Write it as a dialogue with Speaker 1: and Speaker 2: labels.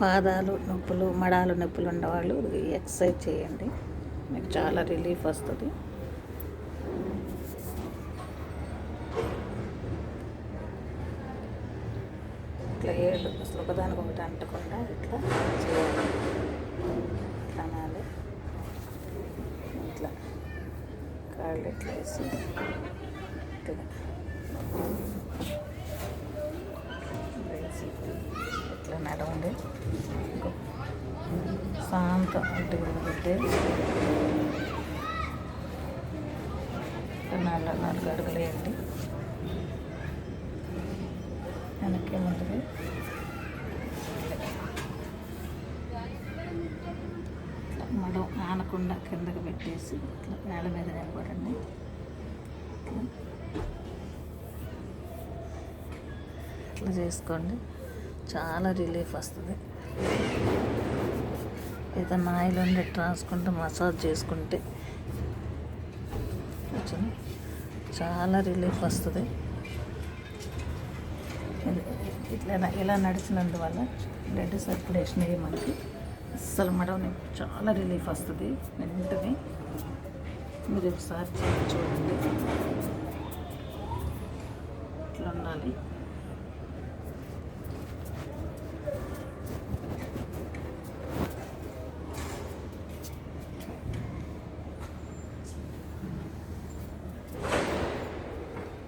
Speaker 1: పాదాలు నొప్పులు మడాలు నొప్పులు ఉన్నవాళ్ళు ఎక్సర్సైజ్ చేయండి. మీకు చాలా రిలీఫ్ వస్తుంది. ఇట్లా ఏళ్ళు అసలు ఒకదానికి ఒకటి అంటకుండా ఇట్లా చేయాలి. ఇట్లా అనాలి ఇట్లా కాళ్ళు ఇట్లా వేసి ఇట్లా వేసి మేడం అండి. శాంతం ఇంటి పెట్టి నాలుగు నాలుగు అడుగులు వేయండి వెనక్కి ముందుకు మడం ఆనకుండా కిందకి పెట్టేసి ఇట్లా నేల మీద నిలబడండి. ఇట్లా చేసుకోండి. చాలా రిలీఫ్ వస్తుంది. ఏదైనా ఆయిల్ ఉండి రాసుకుంటే మసాజ్ చేసుకుంటే చాలా రిలీఫ్ వస్తుంది. ఇట్లా ఇలా నడిచినందువల్ల బ్లడ్ సర్క్యులేషన్ అయ్యి మనకి అస్సలు మడవని చాలా రిలీఫ్ వస్తుంది. వెంటనే మీరు ఒకసారి చూడండి. ఇట్లా ఉండాలి.